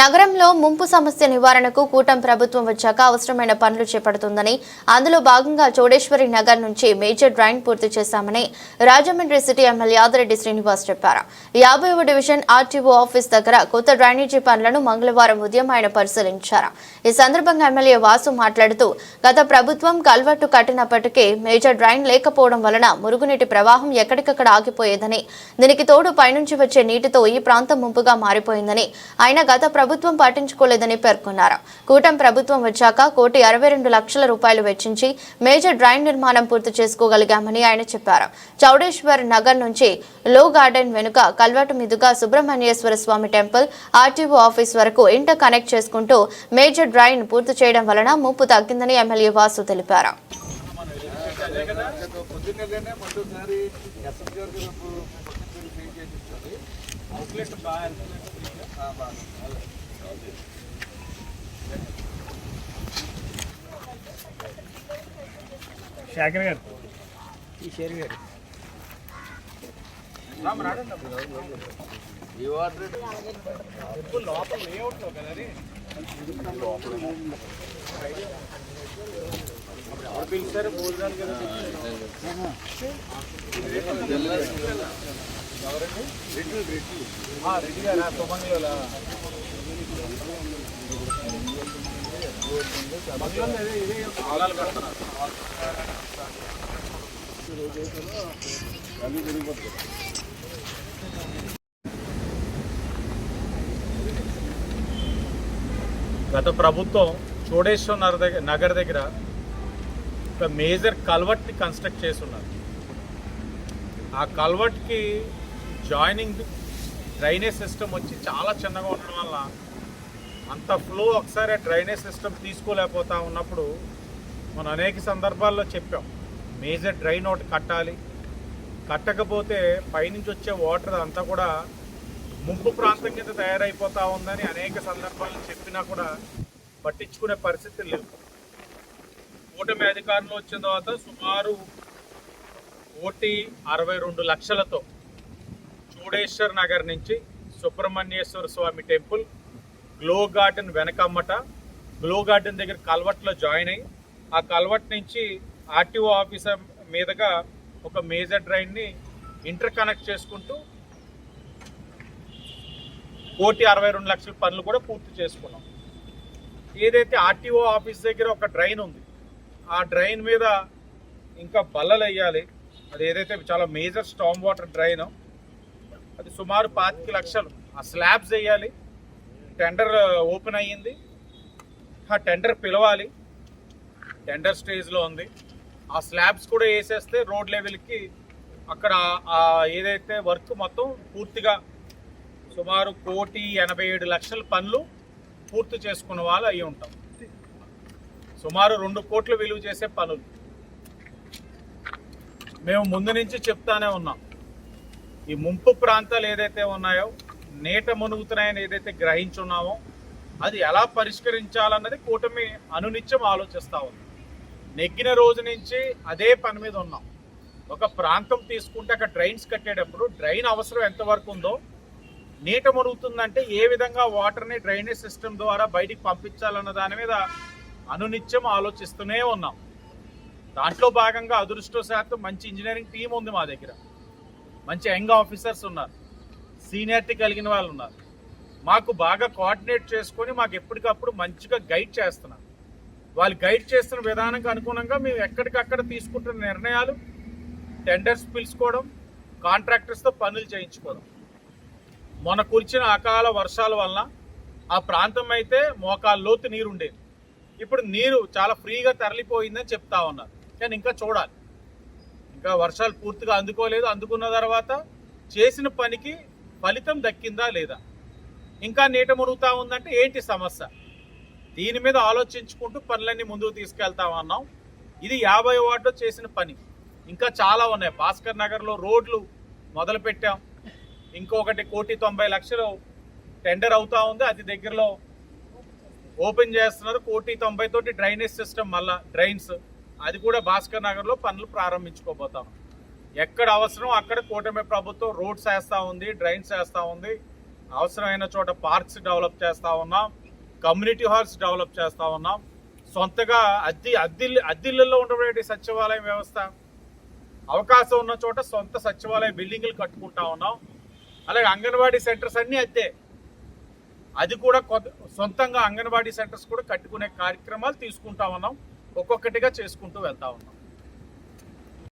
నగరంలో ముంపు సమస్య నివారణకు కూటమి ప్రభుత్వం వచ్చాక అవసరమైన పనులు చేపడుతుందని అందులో భాగంగా చోడేశ్వరి నగర్ నుంచి మేజర్ డ్రైన్ పూర్తి చేశామని రాజమండ్రి సిటీ ఎమ్మెల్యే యాదిరెడ్డి శ్రీనివాస్ చెప్పారు. యాభైవ డివిజన్ ఆర్టీఓ ఆఫీస్ దగ్గర కొత్త డ్రైనేజీ పనులను మంగళవారం ఉదయం ఆయన పరిశీలించారు. ఈ సందర్భంగా ఎమ్మెల్యే వాసు మాట్లాడుతూ గత ప్రభుత్వం కల్వర్టు కట్టినప్పటికీ మేజర్ డ్రైన్ లేకపోవడం వలన మురుగునీటి ప్రవాహం ఎక్కడికక్కడ ఆగిపోయేదని దీనికి తోడు పైనుంచి వచ్చే నీటితో ఈ ప్రాంతం ముంపుగా మారిపోయిందని ఆయన గత ప్రభుత్వం పాటించుకోలేదని పేర్కొన్నారు. కూటమి ప్రభుత్వం వచ్చాక కోటి అరవై రెండు లక్షల రూపాయలు వెచ్చించి మేజర్ డ్రైన్ నిర్మాణం పూర్తి చేసుకోగలిగామని ఆయన చెప్పారు. చౌడేశ్వర్ నగర్ నుంచి లో గార్డెన్ వెనుక కల్వటు మీదుగా Subrahmanyeswara Swamy temple RTO office వరకు ఇంటర్ కనెక్ట్ చేసుకుంటూ మేజర్ డ్రైన్ పూర్తి చేయడం వలన ముప్పు తగ్గిందని ఎమ్మెల్యే వాసు తెలిపారు. పొద్దున్నే మొదటిసారి ఎస్ఎస్ గారికి అవుట్లెట్ బాగా బాగా శాఖర్ గారు ఈ షేర్ గారు ఈ వాటర్ లోపల లేఅవుట్లో కదా అది గత ప్రభుత్వం చోడేశ్వర్ నగర్ దగ్గర నగర్ దగ్గర ఒక మేజర్ కల్వర్ట్ని కన్స్ట్రక్ట్ చేసి ఉన్నారు ఆ కల్వర్ట్కి జాయినింగ్ డ్రైనేజ్ సిస్టమ్ వచ్చి చాలా చిన్నగా ఉండడం వల్ల అంత ఫ్లో ఒకసారి డ్రైనేజ్ సిస్టమ్ తీసుకోలేకపోతా ఉన్నప్పుడు మనం అనేక సందర్భాల్లో చెప్పాం మేజర్ డ్రైన్ ఒకటి కట్టాలి. కట్టకపోతే పైనుంచి వచ్చే వాటర్ అంతా కూడా ముంపు ప్రాంతం కింద తయారైపోతా ఉందని అనేక సందర్భాల్లో చెప్పినా కూడా పట్టించుకునే పరిస్థితి లేవు. కూటమి అధికారంలో వచ్చిన తర్వాత సుమారు కోటి అరవై రెండు లక్షలతో చూడేశ్వర్ నగర్ నుంచి Subrahmanyeswara Swamy temple glow garden వెనకమ్మట. Glow garden దగ్గర కల్వట్లో జాయిన్ అయ్యి ఆ కల్వట్ నుంచి ఆర్టీఓ ఆఫీసర్ మీదుగా ఒక మేజర్ డ్రైన్ని ఇంటర్ కనెక్ట్ చేసుకుంటూ కోటి అరవై రెండు లక్షల పనులు కూడా పూర్తి చేసుకున్నాం. ఏదైతే ఆర్టీఓ ఆఫీస్ దగ్గర ఒక డ్రైన్ ఉంది ఆ డ్రైన్ మీద ఇంకా బల్లలు వేయాలి అది ఏదైతే చాలా మేజర్ స్టామ్ వాటర్ డ్రైన్ అది సుమారు పాతిక లక్షలు. ఆ స్లాబ్స్ వేయాలి టెండర్ ఓపెన్ అయ్యింది. ఆ టెండర్ పిలవాలి. టెండర్ స్టేజ్లో ఉంది. ఆ స్లాబ్స్ కూడా వేసేస్తే రోడ్ లెవెల్కి అక్కడ ఆ ఏదైతే వర్క్ మొత్తం పూర్తిగా సుమారు కోటి ఎనభై ఏడు లక్షల పనులు పూర్తి చేసుకున్న వాళ్ళు అయి ఉంటాం సుమారు రెండు కోట్లు విలువ చేసే పనులు. మేము ముందు నుంచి చెప్తానే ఉన్నాం. ఈ ముంపు ప్రాంతాలు ఏదైతే ఉన్నాయో నీట మునుగుతున్నాయని ఏదైతే గ్రహించున్నామో అది ఎలా పరిష్కరించాలన్నది కూటమి అనునిత్యం ఆలోచిస్తా ఉంది. నెగ్గిన రోజు నుంచి అదే పని మీద ఉన్నాం. ఒక ప్రాంతం తీసుకుంటే అక్కడ డ్రైన్స్ కట్టేటప్పుడు డ్రైన్ అవసరం ఎంతవరకు ఉందో నీట మునుగుతుందంటే ఏ విధంగా వాటర్ని డ్రైనేజ్ సిస్టమ్ ద్వారా బయటికి పంపించాలన్న దాని మీద అనునిత్యం ఆలోచిస్తూనే ఉన్నాం. దాంట్లో భాగంగా అదృష్టవశాత్తు మంచి ఇంజనీరింగ్ టీం ఉంది మా దగ్గర. మంచి యంగ్ ఆఫీసర్స్ ఉన్నారు. సీనియారిటీ కలిగిన వాళ్ళు ఉన్నారు. మాకు బాగా కోఆర్డినేట్ చేసుకొని మాకు ఎప్పటికప్పుడు మంచిగా గైడ్ చేస్తున్నారు. వాళ్ళు గైడ్ చేస్తున్న విధానానికి అనుగుణంగా మేము ఎక్కడికక్కడ తీసుకుంటున్న నిర్ణయాలు టెండర్స్ పిలుచుకోవడం కాంట్రాక్టర్స్తో పనులు చేయించుకోవడం. మొన్న కురిచిన అకాల వర్షాల వలన ఆ ప్రాంతం అయితే మోకాలు లోతు నీరు ఉండేది ఇప్పుడు నీరు చాలా ఫ్రీగా తరలిపోయిందని చెప్తా ఉన్నారు. కానీ ఇంకా చూడాలి. ఇంకా వర్షాలు పూర్తిగా అందుకోలేదు. అందుకున్న తర్వాత చేసిన పనికి ఫలితం దక్కిందా లేదా? ఇంకా నీట మునుగుతా ఉందంటే ఏంటి సమస్య? దీని మీద ఆలోచించుకుంటూ పనులన్నీ ముందుకు తీసుకెళ్తామన్నాం ఇది యాభై వార్డులో చేసిన పని. ఇంకా చాలా ఉన్నాయి. భాస్కర్ నగర్లో రోడ్లు మొదలు పెట్టాం. ఇంకొకటి కోటి తొంభై లక్షలు టెండర్ అవుతా ఉంది. అది దగ్గరలో ఓపెన్ చేస్తున్నారు. కోటి తొంభై తోటి డ్రైనేజ్ సిస్టమ్ మళ్ళా డ్రైన్స్. అది కూడా భాస్కర్ నగర్లో పనులు ప్రారంభించుకోబోతాం. ఎక్కడ అవసరం అక్కడ కూటమి ప్రభుత్వం రోడ్స్ వేస్తూ ఉంది డ్రైన్స్ వేస్తూ ఉంది. అవసరమైన చోట పార్క్స్ డెవలప్ చేస్తూ ఉన్నాం. కమ్యూనిటీ హాల్స్ డెవలప్ చేస్తూ ఉన్నాం. సొంతగా అద్దె అద్దిల్లు అద్దిళ్ళల్లో ఉండబడే సచివాలయం వ్యవస్థ. అవకాశం ఉన్న చోట సొంత సచివాలయ బిల్డింగ్లు కట్టుకుంటా ఉన్నాం. అలాగే అంగన్వాడీ సెంటర్స్ అన్నీ అద్దే. అది కూడా కొత్త సొంతంగా అంగన్వాడీ సెంటర్స్ కూడా కట్టుకునే కార్యక్రమాలు తీసుకుంటా ఉన్నాం. ఒక్కొక్కటిగా చేసుకుంటూ వెళ్తా ఉన్నాం.